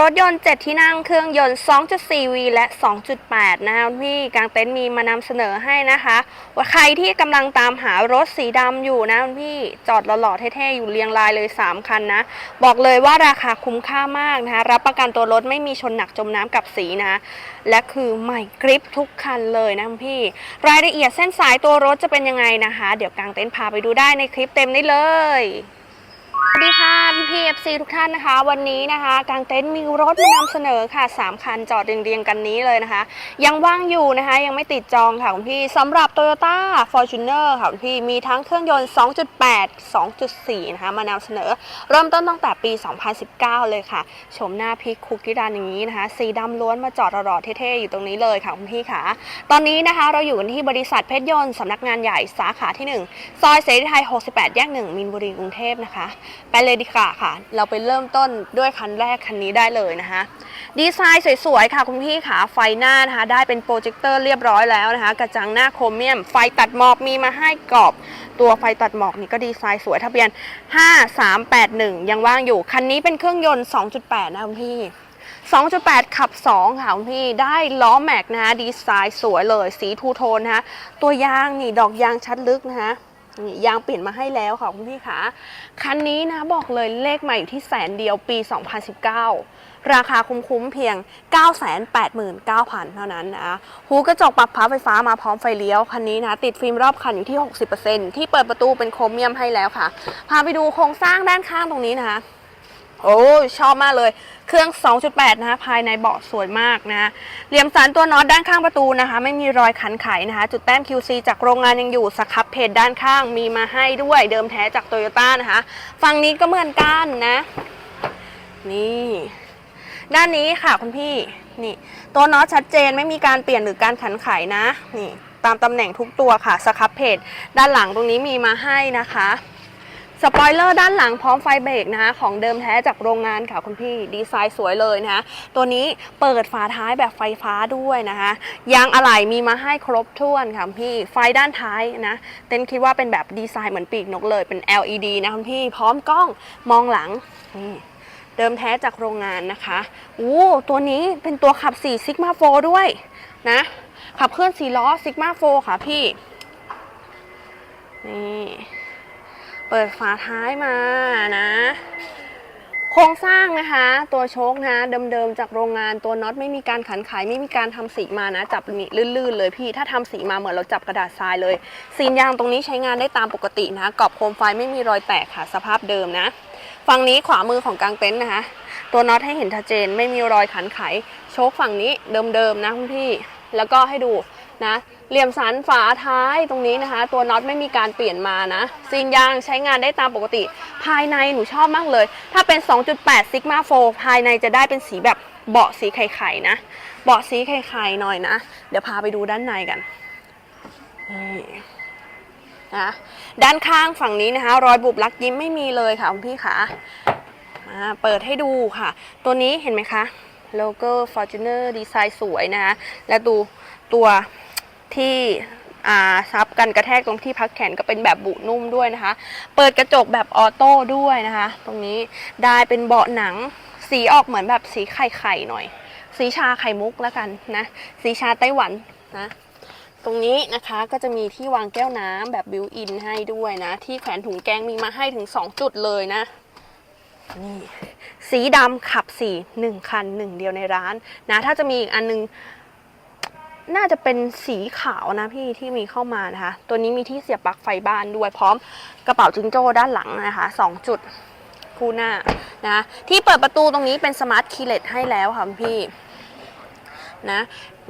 รถยนต์ 7 ที่นั่งเครื่องยนต์ 2.4V และ 2.8 นะคะพี่กางเต็นท์มีมานำเสนอให้นะคะ ว่าใครที่กำลังตามหารถสีดำอยู่นะพี่จอดหล่อๆเท่ๆอยู่เรียงรายเลย 3 คันนะ บอกเลยว่าราคาคุ้มค่ามากนะคะ รับประกันตัวรถไม่มีชนหนักจมน้ำกับสีนะ และคือใหม่กริปทุกคันเลยนะพี่ รายละเอียดเส้นสายตัวรถจะเป็นยังไงนะคะ เดี๋ยวกางเต็นท์พาไปดูได้ในคลิปเต็มได้เลย สวัสดีค่ะพี่พีเอฟซีทุกท่านนะคะ วันนี้นะคะกางเต็นท์มีรถมานำเสนอค่ะ 3 คันจอดเรียงๆกันนี้เลยนะคะ ยังว่างอยู่นะคะ ยังไม่ติดจองค่ะคุณพี่สำหรับ Toyota Fortuner ค่ะคุณพี่มีทั้งเครื่องยนต์ 2.8 2.4 นะคะ มานำเสนอ เริ่มต้นตั้งแต่ปี 2019 เลยค่ะ ชมหน้าพิกคุกกี้ดานอย่างนี้นะคะ สีดำล้วนมาจอดรอๆเท่ๆ อยู่ตรงนี้เลยค่ะคุณพี่ค่ะ ตอนนี้นะคะเราอยู่กันที่บริษัทเพชรยนต์สำนักงานใหญ่สาขาที่ 1 ซอยเสรีไทย 68 แยก 1 มินบุรีกรุงเทพนะคะไปเลยดีกว่าค่ะ เราไปเริ่มต้นด้วยคันแรกคันนี้ได้เลยนะคะดีไซน์สวยๆค่ะคุณพี่ค่ะไฟหน้านะคะได้เป็นโปรเจคเตอร์เรียบร้อยแล้วนะคะ กระจังหน้าโครเมียม ไฟตัดหมอกมีมาให้กรอบ ตัวไฟตัดหมอกนี่ก็ดีไซน์สวยทะเบียน 5381 ยังว่างอยู่ คันนี้เป็นเครื่องยนต์ 2.8 นะคุณพี่2.8 ขับ 2 ค่ะคุณพี่ได้ล้อแม็กนะคะดีไซน์สวยเลย สีทูโทนนะคะตัวยางนี่ดอกยางชัดลึกนะคะ นี่ยางเปลี่ยนมาให้แล้วค่ะคุณพี่คะคันนี้นะบอกเลยเลขใหม่อยู่ที่แสนเดียวปี 2019 ราคาคุ้มๆเพียง 989,000 เท่านั้นนะหูกระจกปรับพับไฟฟ้ามาพร้อมไฟเลี้ยว คันนี้นะ ติดฟิล์มรอบคันอยู่ที่ 60%ที่เปิดประตูเป็นโครเมียมให้แล้วค่ะ พาไปดูโครงสร้างด้านข้างตรงนี้นะคะ โอ้ชอบมากเลย เครื่อง 2.8 นะคะภายในเบาะสวยมากนะเหลี่ยมสันตัวน็อตด้านข้างประตูนะคะ ไม่มีรอยขันไขนะคะ จุดแต้ม QC จากโรงงานยังอยู่สครับเพจด้านข้างมีมาให้ด้วยเดิมแท้จากโตโยต้านะคะ ฝั่งนี้ก็เหมือนกันนะ นี่ ด้านนี้ค่ะคุณพี่นี่ ตัวน็อตชัดเจนไม่มีการเปลี่ยนหรือการขันไขนะ นี่ ตามตำแหน่งทุกตัวค่ะสครับเพจด้านหลังตรงนี้มีมาให้นะคะ สปอยเลอร์ด้านหลังพร้อมไฟเบรกนะคะของเดิมแท้จากโรงงานค่ะคุณพี่ดีไซน์สวยเลยนะคะตัวนี้เปิดฝาท้ายแบบไฟฟ้าด้วยนะคะยางอะไหล่มีมาให้ครบถ้วนค่ะคุณพี่ไฟด้านท้ายนะเต้นคิดว่าเป็นแบบดีไซน์เหมือนปีกนกเลยเป็น LED นะคุณพี่พร้อมกล้องมองหลังนี่เดิมแท้จากโรงงานนะคะอู้ตัวนี้เป็นตัวขับ4 Sigma 4ด้วยนะขับเคลื่อน4ล้อ Sigma 4ค่ะพี่นี่ เปิดฝาท้ายมานะ โครงสร้างนะคะ ตัวโชคนะ เดิมๆจากโรงงานตัวน็อตไม่มีการขันไขไม่มีการทำสีมานะ จับลื่นๆเลยพี่ถ้าทำสีมาเหมือนเราจับกระดาษทรายเลยซีนยางตรงนี้ใช้งานได้ตามปกตินะกรอบโคมไฟไม่มีรอยแตกค่ะ สภาพเดิมนะฝั่งนี้ขวามือของกลางเต็นท์นะคะ ตัวน็อตให้เห็นชัดเจน ไม่มีรอยขันไข โชคฝั่งนี้เดิมๆนะคุณพี่ แล้วก็ให้ดูนะ เหลี่ยมสันฝาท้ายตรงนี้นะคะ ตัวน็อตไม่มีการเปลี่ยนมานะซีนยางใช้งานได้ตามปกติ ภายในหนูชอบมากเลย ถ้าเป็น 2.8 Sigma 4 ภายในจะได้เป็นสีแบบเบาะสีไข่ๆนะ เบาะสีไข่ๆหน่อยนะ เดี๋ยวพาไปดูด้านในกันนี่นะด้านข้างฝั่งนี้นะคะ รอยบุบลักยิ้มไม่มีเลยค่ะคุณพี่คะมาเปิดให้ดูค่ะ ตัวนี้เห็นไหมคะโลโก้ Fortuner ดีไซน์สวยนะคะและดูตัว ที่ซับกันกระแทกตรงที่พักแขนก็เป็นแบบบุนุ่มด้วยนะคะ เปิดกระจกแบบออโต้ด้วยนะคะ ตรงนี้ได้เป็นเบาะหนังสีออกเหมือนแบบสีไข่ไข่ๆหน่อย สีชาไข่มุกแล้วกันนะ สีชาไต้หวันนะตรงนี้นะคะก็จะมีที่วางแก้วน้ำแบบบิวอินให้ด้วยนะ ที่แขวนถุงแกงมีมาให้ถึง 2 จุดเลยนะนี่สีดำขับสีหนึ่งคันหนึ่งเดียวในร้านนะ ถ้าจะมีอีกอันนึง น่าจะเป็นสีขาวนะพี่ที่มีเข้ามานะคะ ตัวนี้มีที่เสียบปลั๊กไฟบ้านด้วยพร้อมกระเป๋าจิงโจ้ด้านหลังนะคะสองจุดคู่หน้านะที่เปิดประตูตรงนี้เป็นสมาร์ทคีย์เลสให้แล้วค่ะพี่ นะ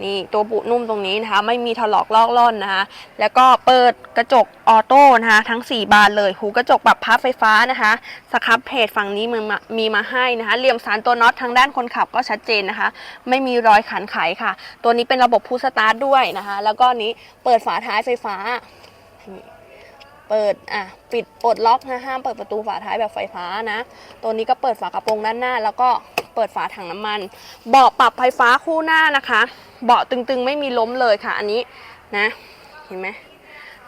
นี่ตัวบุนุ่มตรงนี้นะคะ ไม่มีถลอกลอกล่อนนะคะ แล้วก็เปิดกระจกออโต้นะคะ ทั้ง 4 บานเลย หูกระจกปรับพับไฟฟ้านะคะสครับเพจฝั่งนี้มีมามีมาให้นะคะ เหลี่ยมสารตัวน็อตทางด้านคนขับก็ชัดเจนนะคะ ไม่มีรอยขันไขค่ะ ตัวนี้เป็นระบบพูสตาร์ทด้วยนะคะ แล้วก็นี้เปิดฝาท้ายไฟฟ้า เปิดอะปิดปลดล็อกนะห้ามเปิดประตูฝาท้ายแบบไฟฟ้านะ ตัวนี้ก็เปิดฝากระโปรงด้านหน้า แล้วก็ เปิดฝาถังน้ำมัน เบาะปรับไฟฟ้าคู่หน้านะคะ เบาะตึงๆ ไม่มีล้มเลยค่ะ อันนี้นะ เห็นไหม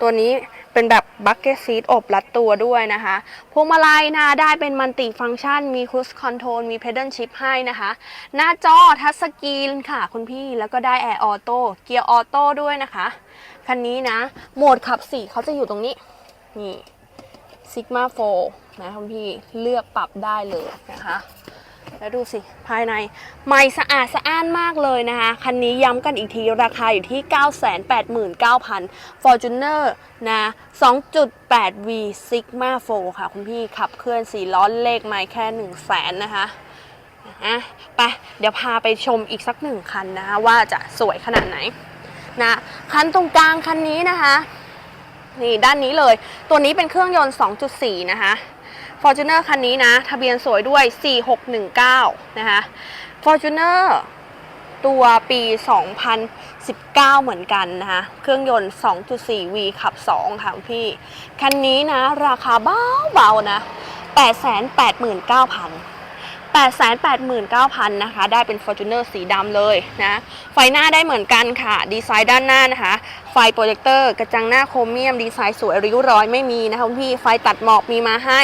ตัวนี้เป็นแบบบักเก็ตซีทอบรัดตัวด้วยนะคะพวงมาลัยนะได้เป็นมัลติฟัง c t ชัน มีคูสคอนโทรลมีเพด a ลชิพให้นะคะ หน้าจอทัชสกรีนค่ะคุณพี่แล้วก็ได้แอร์ออโต้เกียร์ออโต้ด้วยนะคะ คันนี้นะ โหมดขับสี่เขาจะอยู่ตรงนี้ นี่ Sigma 4นะคุณพี่เลือกปรับได้เลยนะคะ แล้วดูสิภายในไม่สะอาดสะอ้านมากเลยนะคะ คันนี้ย้ำกันอีกทีราคาอยู่ที่ 989,000 Fortuner นะ 2.8V Sigma 4 ค่ะคุณพี่ขับเคลื่อน4ล้อเลขไม่แค่ 1 0 0 0 0แสนนะคะอะไปเดี๋ยวพาไปชมอีกสักหนึ่งคันนะคะว่าจะสวยขนาดไหนนะคันตรงกลางคันนี้นะคะ นี่ด้านนี้เลย ตัวนี้เป็นเครื่องยนต์ 2.4 นะคะ Fortuner คันนี้นะ ทะเบียนสวยด้วย 4619 นะคะ Fortuner ตัวปี 2019 เหมือนกันนะคะ เครื่องยนต์ 2.4V ขับ 2 ค่ะพี่ คันนี้นะ ราคาเบาๆนะ 889,000 889,000 นะคะ ได้เป็น Fortuner สีดำเลยนะ ไฟหน้าได้เหมือนกันค่ะ ดีไซน์ด้านหน้านะคะ ฟโปรเจคเตอร์กระจังหน้าโครเมียมดีไซน์สวยริ้วรอยไม่มีนะคะคุณพี่ไฟตัดหมอกมีมาให้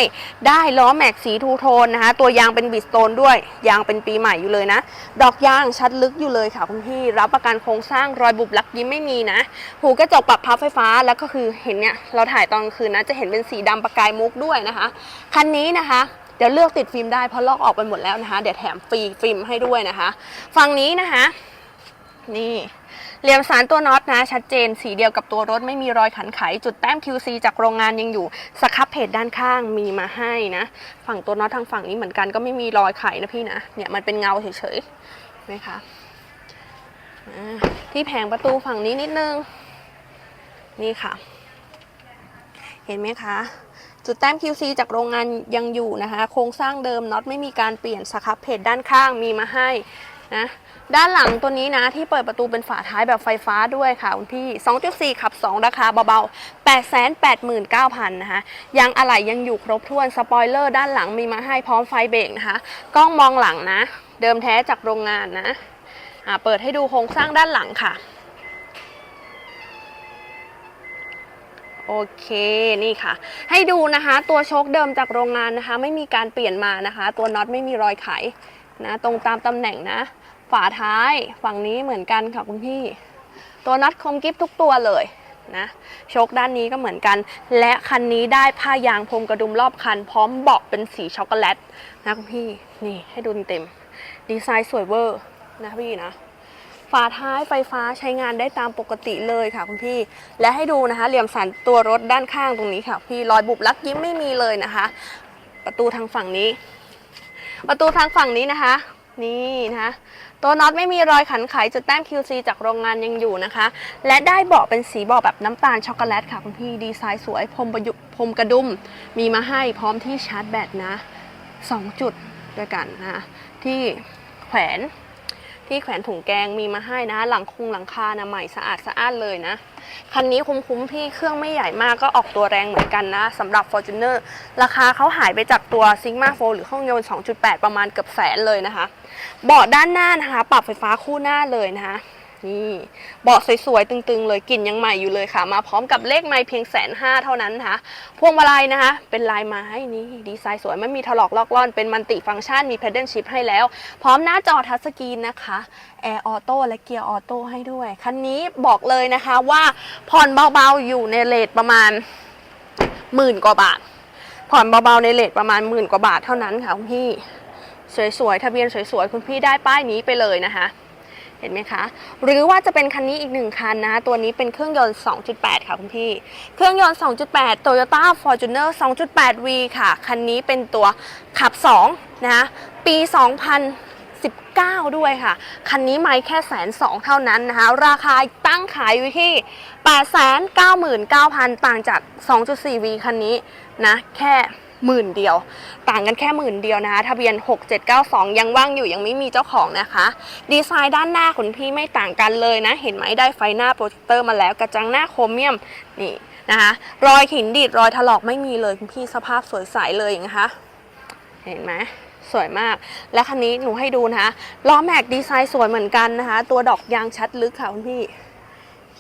ได้ล้อแม็กสีทูโทนนะคะ ตัวยางเป็นบิสโตนด้วย ยางเป็นปีใหม่อยู่เลยนะ ดอกยางชัดลึกอยู่เลยค่ะคุณพี่ รับประกันโครงสร้างรอยบุบลักยิ้มไม่มีนะ หูกระจกปรับพับไฟฟ้าแล้วก็คือเห็นเนี่ยเราถ่ายตอนกลางคืนนะจะเห็นเป็นสีดำประกายมุกด้วยนะคะคันนี้นะคะเดี๋ยวเลือกติดฟิล์มได้เพราะลอกออกไปหมดแล้วนะคะ เดี๋ยวแถมฟรีฟิล์มให้ด้วยนะคะ ฝั่งนี้นะคะ นี่ เหลี่ยมสารตัวน็อตนะ ชัดเจนสีเดียวกับตัวรถไม่มีรอยขันไข จุดแต้ม QC จากโรงงานยังอยู่สครับเพจด้านข้างมีมาให้นะ ฝั่งตัวน็อตทางฝั่งนี้เหมือนกันก็ไม่มีรอยไขนะพี่นะเนี่ยมันเป็นเงาเฉยๆนไหมคะที่แผงประตูฝั่งนี้นิดนึง นี่ค่ะ เห็นไหมคะจุดแต้ม QC จากโรงงานยังอยู่นะคะ โครงสร้างเดิมน็อตไม่มีการเปลี่ยนสครับเพจด้านข้างมีมาให้นะ ด้านหลังตัวนี้นะที่เปิดประตูเป็นฝาท้ายแบบไฟฟ้าด้วยค่ะคุณพี่ 2.4 ขับ 2 ราคาเบาๆ 889,000 นะคะยางอะไหล่ยังอยู่ครบถ้วน สปอยเลอร์ด้านหลังมีมาให้พร้อมไฟเบรกนะคะ กล้องมองหลังนะ เดิมแท้จากโรงงานนะอ่าเปิดให้ดูโครงสร้างด้านหลังค่ะ โอเคนี่ค่ะ ให้ดูนะคะ ตัวโชคเดิมจากโรงงานนะคะ ไม่มีการเปลี่ยนมานะคะ ตัวน็อตไม่มีรอยไขนะ ตรงตามตำแหน่งนะ ฝาท้ายฝั่งนี้เหมือนกันค่ะคุณพี่ ตัวน็อตคมกิฟทุกตัวเลยนะโชคด้านนี้ก็เหมือนกัน และคันนี้ได้ผ้ายางพรมกระดุมรอบคัน พร้อมเบาะเป็นสีช็อกโกแลตนะคุณพี่นี่ให้ดูเต็ม ดีไซน์สวยเวอร์นะพี่นะฝาท้ายไฟฟ้าใช้งานได้ตามปกติเลยค่ะคุณพี่ และให้ดูนะคะ เหลี่ยมสันตัวรถด้านข้างตรงนี้ค่ะ พี่รอยบุบลักยิ้มไม่มีเลยนะคะ ประตูทางฝั่งนี้ ประตูทางฝั่งนี้นะคะ นี่นะคะ ตัวน็อตไม่มีรอยขันไขจุดแต้ม QC จากโรงงานยังอยู่นะคะ และได้เบาะเป็นสีเบาะแบบน้ำตาลช็อกโกแลตค่ะคุณพี่ดีไซน์สวยพรมประยุพรมกระดุมมีมาให้พร้อมที่ชาร์จแบตนะ 2 จุดด้วยกันนะที่แขวนที่แขวนถุงแกงมีมาให้นะ หลังคุงหลังคานะใหม่สะอาดสะอ้านเลยนะ คันนี้คุ้มๆพี่เครื่องไม่ใหญ่มากก็ออกตัวแรงเหมือนกันนะสำหรับ Fortuner ราคาเขาหายไปจากตัว Sigma 4หรือเครื่องยนต์ 2.8 ประมาณเกือบแสนเลยนะคะ เบาะด้านหน้านะคะ ปรับไฟฟ้าคู่หน้าเลยนะคะ นี่เบาะสวยๆ ตึงๆ เลยกลิ่นยังใหม่อยู่เลยค่ะ มาพร้อมกับเลขไม้เพียงแสนห้าเท่านั้นนะคะพวงมาลัยนะคะ เป็นลายไม้นี่ดีไซน์สวยไม่มีถลอกลอกล่อน เป็นมันติฟังก์ชันมี pedal shift ให้แล้ว พร้อมหน้าจอทัชสกรีนนะคะแอร์ออโต้และเกียร์ออโต้ให้ด้วย คันนี้บอกเลยนะคะว่าผ่อนเบาๆอยู่ในเลทประมาณหมื่นกว่าบาท ผ่อนเบาๆในเลทประมาณหมื่นกว่าบาทเท่านั้นค่ะคุณพี่ สวยๆทะเบียนสวยๆคุณพี่ได้ป้ายนี้ไปเลยนะคะ เห็นไหมคะ หรือว่าจะเป็นคันนี้อีกหนึ่งคันนะตัวนี้เป็นเครื่องยนต์ 2.8 ค่ะคุณพี่ เครื่องยนต์ 2.8 Toyota Fortuner 2.8V ค่ะ คันนี้เป็นตัวขับ 2 นะปี 2019 ด้วยค่ะ คันนี้ไม่แค่แสนสองเท่านั้นนะคะ ราคาตั้งขายอยู่ที่ 899,000 ต่างจาก 2.4V คันนี้นะ แค่ หมื่นเดียว ต่างกันแค่หมื่นเดียวนะคะ ทะเบียน 6792 ยังว่างอยู่ยังไม่มีเจ้าของนะคะ ดีไซน์ด้านหน้าคุณพี่ไม่ต่างกันเลยนะ เห็นไหมได้ไฟหน้าโปรเจคเตอร์มาแล้วกระจังหน้าโครเมียมนี่นะคะ รอยหินดีดรอยถลอกไม่มีเลยคุณพี่สภาพสวยใสเลยนะคะ เห็นไหมสวยมาก และคันนี้หนูให้ดูนะคะล้อแม็กดีไซน์สวยเหมือนกันนะคะ ตัวดอกยางชัดลึกค่ะคุณพี่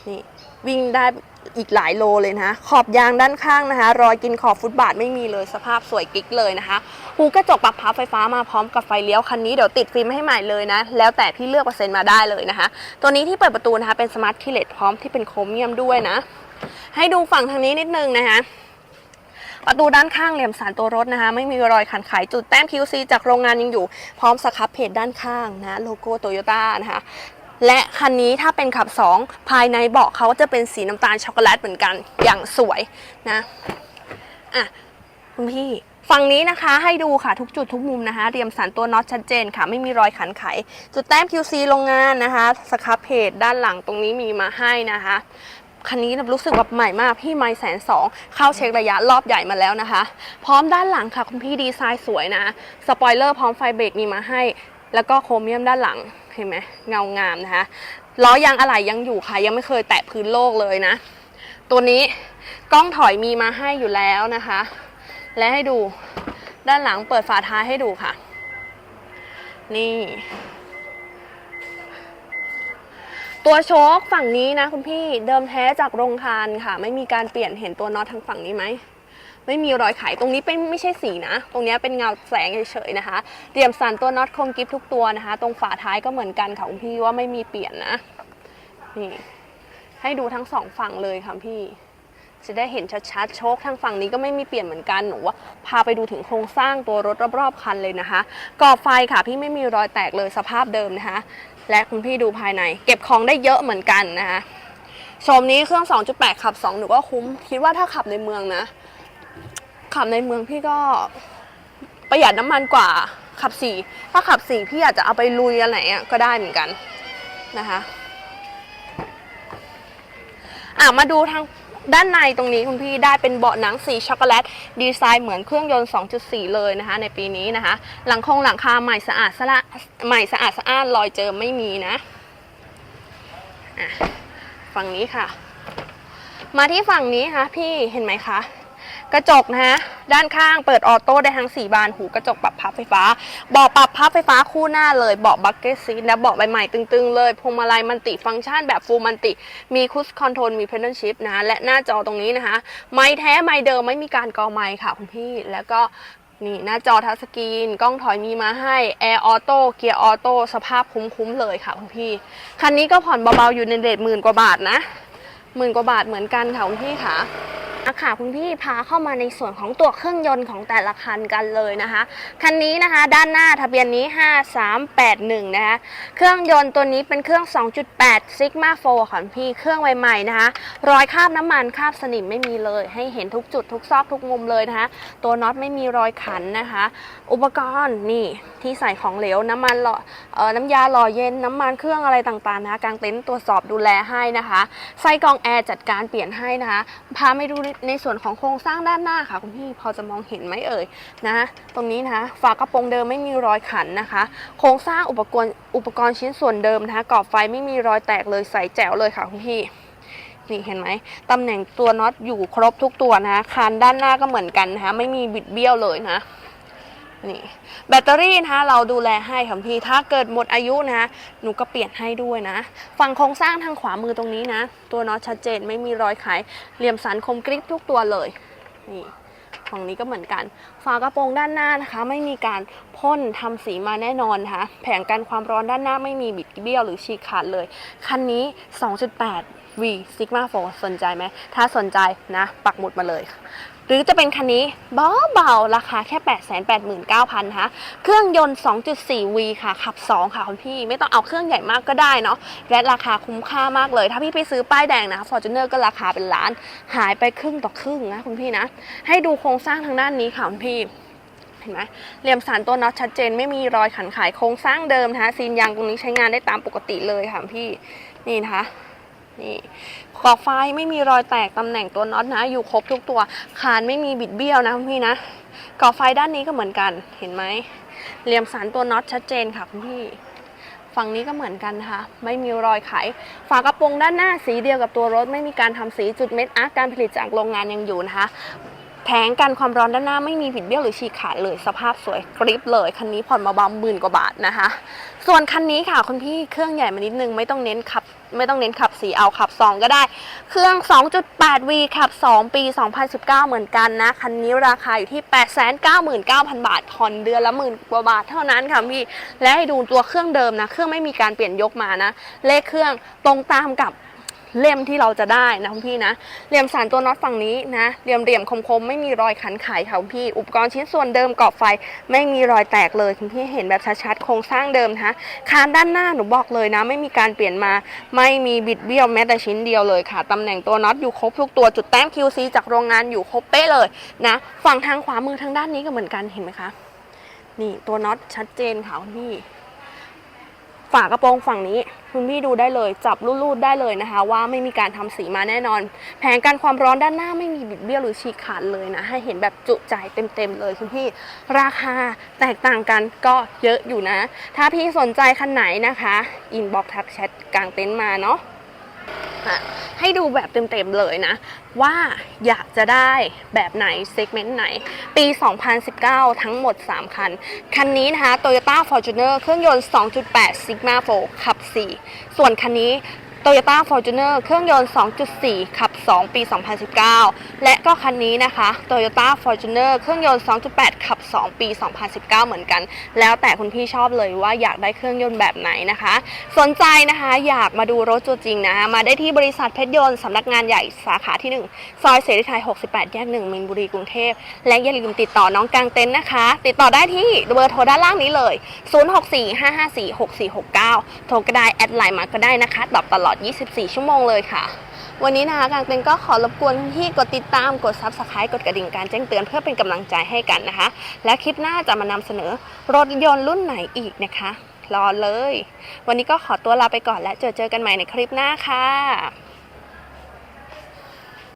นี่วิ่งได้ อีกหลายโลเลยนะ ขอบยางด้านข้างนะคะ รอยกินขอบฟุตบาทไม่มีเลยสภาพสวยกิ๊กเลยนะคะหูกระจกปรับพับไฟฟ้ามาพร้อมกับไฟเลี้ยวคันนี้เดี๋ยวติดฟิล์มให้ใหม่เลยนะ แล้วแต่พี่เลือกเปอร์เซ็นต์มาได้เลยนะคะ ตัวนี้ที่เปิดประตูนะคะเป็นสมาร์ทคีเลตพร้อมที่เป็นโครเมียมด้วยนะ ให้ดูฝั่งทางนี้นิดนึงนะคะประตูด้านข้างเหลี่ยมสันตัวรถนะคะ ไม่มีรอยขันไขจุดแต้ม QC จากโรงงานยังอยู่ พร้อมสครับเพจด้านข้างนะ โลโก้โตโยต้านะคะ และคันนี้ถ้าเป็นขับ 2 ภายในเบาะเขาจะเป็นสีน้ำตาลช็อกโกแลตเหมือนกันอย่างสวยนะอะคุณพี่ฝั่งนี้นะคะให้ดูค่ะทุกจุดทุกมุมนะคะเรียมสันตัวน็อตชัดเจนค่ะ ไม่มีรอยขันไข จุดแต้ม QC โรงงานนะคะสครับเพจด้านหลังตรงนี้มีมาให้นะคะคันนี้รู้สึกแบบใหม่มาก พี่ไม่แสนสองเข้าเช็คระยะรอบใหญ่มาแล้วนะคะ พร้อมด้านหลังค่ะ คุณพี่ดีไซน์สวยนะ สปอยเลอร์พร้อมไฟเบรกมีมาให้ แล้วก็โครเมียมด้านหลัง เห็นไหมเงางามนะคะล้อยางอะไหล่ยังอยู่ค่ะ ยังไม่เคยแตะพื้นโลกเลยนะ ตัวนี้กล้องถอยมีมาให้อยู่แล้วนะคะ และให้ดูด้านหลังเปิดฝาท้ายให้ดูค่ะ นี่ ตัวโชคฝั่งนี้นะคุณพี่เดิมแท้จากโรงคานค่ะ ไม่มีการเปลี่ยนเห็นตัวน็อตทางฝั่งนี้ไหม ไม่มีรอยไขตรงนี้เป็นไม่ใช่สีนะ ตรงนี้เป็นเงาแสงเฉยๆนะคะเตรียมสันตัวน็อตคงกิฟทุกตัวนะคะ ตรงฝาท้ายก็เหมือนกันค่ะคุณพี่ว่าไม่มีเปลี่ยนนะนี่ให้ดูทั้งสองฝั่งเลยค่ะพี่จะได้เห็นชัดๆ โชคทางฝั่งนี้ก็ไม่มีเปลี่ยนเหมือนกัน หนูว่าพาไปดูถึงโครงสร้างตัวรถรอบๆ คันเลยนะคะ กรอบไฟค่ะพี่ไม่มีรอยแตกเลยสภาพเดิมนะคะ และคุณพี่ดูภายใน เก็บของได้เยอะเหมือนกันนะคะ ชมนี้เครื่อง 2.8 ขับ 2 หนูก็คุ้ม คิดว่าถ้าขับในเมืองนะ ขับในเมืองพี่ก็ประหยัดน้ำมันกว่าขับ4ถ้าขับ4พี่อาจจะเอาไปลุยอะไรก็ได้เหมือนกันนะคะอะมาดูทางด้านในตรงนี้คุณพี่ได้เป็นเบาะหนังสีช็อกโกแลต ดีไซน์เหมือนเครื่องยนต์ 2.4 เลยนะคะ ในปีนี้นะคะ หลังคงหลังคาใหม่สะอาดสะละใหม่สะอาดสะอ้านรอยเจอไม่มีนะอะฝั่งนี้ค่ะ มาที่ฝั่งนี้ค่ะพี่เห็นไหมคะ กระจกนะฮะด้านข้างเปิดออโต้ได้ทั้ง 4 บานหูกระจกปรับพับไฟฟ้าเบาะปรับพับไฟฟ้าคู่หน้าเลยเบาะบักเก็ตซีทและเบาะใบใหม่ตึงๆ เลยพวงมาลัยมันติฟังก์ชันแบบฟูลมันติ มีคุชคอนโทรลมีเพด a ลชิพนะและหน้าจอตรงนี้นะคะ ไม้แท้ไม้เดิมไม่มีการกอไม้ค่ะคุณพี่แล้วก็นี่หน้าจอทัชสกรีน กล้องถอยมีมาให้ แอร์ออโต้ เกียร์ออโต้ สภาพคุ้มๆเลยค่ะคุณพี่ คันนี้ก็ผ่อนเบาๆอยู่ในเรทหมื่นกว่าบาทนะ หมื่นกว่าบาทเหมือนกันค่ะคุณพี่ค่ะอะค่ะคุณพี่พาเข้ามาในส่วนของตัวเครื่องยนต์ของแต่ละคันกันเลยนะคะ คันนี้นะคะด้านหน้าทะเบียนนี้ 5381 นะคะ เครื่องยนต์ตัวนี้เป็นเครื่อง 2.8 Sigma 4ค่ะพี่ เครื่องใหม่ๆนะคะ รอยคราบน้ำมันคราบสนิมไม่มีเลย ให้เห็นทุกจุดทุกซอกทุกมุมเลยนะคะ ตัวน็อตไม่มีรอยขันนะคะ อุปกรณ์นี่ที่ใส่ของเหลวน้ำมันหล่ออน้ำยาหล่อเย็นน้ำมันเครื่องอะไรต่างๆนะคะกางเต็นท์ตรวจสอบดูแลให้นะคะไส้กรองแอร์จัดการเปลี่ยนให้นะคะ พาไปดูในส่วนของโครงสร้างด้านหน้าค่ะ คุณพี่พอจะมองเห็นไหมเอ่ยนะตรงนี้นะคะฝากระโปรงเดิมไม่มีรอยขันนะคะ โครงสร้างอุปกรณ์อุปกรณ์ชิ้นส่วนเดิมนะคะกรอบไฟไม่มีรอยแตกเลยใสแจ๋วเลยค่ะคุณพี่นี่เห็นไหมตำแหน่งตัวน็อตอยู่ครบทุกตัวนะคานด้านหน้าก็เหมือนกันนะคะไม่มีบิดเบี้ยวเลยนะ นี่แบตเตอรี่นะคะเราดูแลให้ค่ะพี่ถ้าเกิดหมดอายุนะหนูก็เปลี่ยนให้ด้วยนะ ฝั่งโครงสร้างทางขวามือตรงนี้นะ ตัวน็อตชัดเจนไม่มีรอยไขเหลี่ยมสันคมกริบทุกตัวเลยนี่ฝั่งนี้ก็เหมือนกัน ฝากระโปรงด้านหน้านะคะ ไม่มีการพ่นทำสีมาแน่นอนนะคะแผงกันความร้อนด้านหน้าไม่มีบิดเบี้ยวหรือฉีกขาดเลย คันนี้ 2.8 V Sigma 4สนใจไหม ถ้าสนใจนะ ปักหมุดมาเลย หรือจะเป็นคันนี้เบาๆราคาแค่ 889,000นะคะเครื่องยนต์ 2.4V ค่ะ ขับ 2 ค่ะคุณพี่ไม่ต้องเอาเครื่องใหญ่มากก็ได้เนาะและราคาคุ้มค่ามากเลย ถ้าพี่ไปซื้อป้ายแดงนะ Fortuner ก็ราคาเป็นล้าน หายไปครึ่งต่อครึ่งนะคุณพี่นะ ให้ดูโครงสร้างทางด้านนี้ค่ะคุณพี่เห็นไหมเหลี่ยมสันตัวน็อตชัดเจนไม่มีรอยขันขายโครงสร้างเดิมนะคะซีนยางตรงนี้ใช้งานได้ตามปกติเลยค่ะพี่นี่นะคะ นี่กรอกไฟไม่มีรอยแตกตำแหน่งตัวน็อตนะ อยู่ครบทุกตัว คานไม่มีบิดเบี้ยวนะคุณพี่นะกอกไฟด้านนี้ก็เหมือนกัน เห็นไหมเหลี่ยมสันตัวน็อตชัดเจนค่ะคุณพี่ ฝั่งนี้ก็เหมือนกันนะคะไม่มีรอยไข ฝากระโปรงด้านหน้าสีเดียวกับตัวรถ ไม่มีการทำสีจุดเม็ดอาร์การผลิตจากโรงงานยังอยู่นะคะแผงกันความร้อนด้านหน้าไม่มีบิดเบี้ยวหรือฉีกขาดเลยสภาพสวยกริปเลย คันนี้ผ่อนมาบาหมื่นกว่าบาทนะคะ ส่วนคันนี้ค่ะคุณพี่เครื่องใหญ่มานิดนึงไม่ต้องเน้นขับ ไม่ต้องเน้นขับสีเอาขับ 2 ก็ได้ เครื่อง 2.8V ขับ 2 ปี 2019 เหมือนกันนะ คันนี้ราคาอยู่ที่ 899,000 บาทผ่อนเดือนละหมื่นกว่าบาทเท่านั้นค่ะพี่ และให้ดูตัวเครื่องเดิมนะ เครื่องไม่มีการเปลี่ยนยกมานะ เลขเครื่องตรงตามกับ เล่มที่เราจะได้นะคุณพี่นะเหลี่ยมสารตัวน็อตฝั่งนี้นะเหลี่ยมเหลี่ยมคมๆไม่มีรอยขันไขค่ะคุณพี่อุปกรณ์ชิ้นส่วนเดิมกรอบไฟไม่มีรอยแตกเลยคุณพี่เห็นแบบชัดๆโครงสร้างเดิมนะคะคานด้านหน้าหนูบอกเลยนะ ไม่มีการเปลี่ยนมาไม่มีบิดเบี้ยวแม้แต่ชิ้นเดียวเลยค่ะตำแหน่งตัวน็อตอยู่ครบทุกตัวจุดแต้ม QC จากโรงงานอยู่ครบเป๊ะเลยนะฝั่งทางขวามือทางด้านนี้ก็เหมือนกันเห็นไหมคะนี่ตัวน็อตชัดเจนค่ะคุณพี่ ฝากระโปรงฝั่งนี้คุณพี่ดูได้เลย จับรูดๆได้เลยนะคะ ว่าไม่มีการทำสีมาแน่นอน แผงกันความร้อนด้านหน้าไม่มีบิดเบี้ยวหรือฉีกขาดเลยนะ ให้เห็นแบบจุใจเต็มๆเลยคุณพี่ราคาแตกต่างกันก็เยอะอยู่นะ ถ้าพี่สนใจคันไหนนะคะ อินบ็อกทักแชทกลางเต็นท์มาเนาะ อะให้ดูแบบเต็มๆเลยนะ ว่าอยากจะได้แบบไหนเซกเมนต์ไหน ปี 2019 ทั้งหมด 3 คัน คันนี้นะคะ Toyota Fortuner เครื่องยนต์ 2.8 Sigma 4ขับ 4 ส่วนคันนี้ Toyota Fortuner เครื่องยนต์ 2.4 ขับ 2 ปี 2019 และก็คันนี้นะคะ Toyota Fortuner เครื่องยนต์ 2.8 ขับ 2 ปี 2019 เหมือนกัน แล้วแต่คุณพี่ชอบเลยว่าอยากได้เครื่องยนต์แบบไหนนะคะ สนใจนะคะอยากมาดูรถตัวจริงนะ มาได้ที่บริษัทเพชรยนต์สำนักงานใหญ่สาขาที่ 1 ซอยเสรีไทย 68 แยก 1 มินบุรีกรุงเทพ และอย่าลืมติดต่อน้องกลางเต็นท์นะคะ ติดต่อได้ที่เบอร์โทรด้านล่างนี้เลย 0645546469 โทรก็ได้แอดไลน์มาก็ได้นะคะตอบตลอด24 ชั่วโมงเลยค่ะ วันนี้นะคะกางเต็นก็ขอรบกวนที่กดติดตามกดซับสไครต์กดกระดิ่งการแจ้งเตือนเพื่อเป็นกำลังใจให้กันนะคะ และคลิปหน้าจะมานำเสนอรถยนต์รุ่นไหนอีกนะคะ รอเลย วันนี้ก็ขอตัวลาไปก่อนและเจอเจอกันใหม่ในคลิปหน้าค่ะ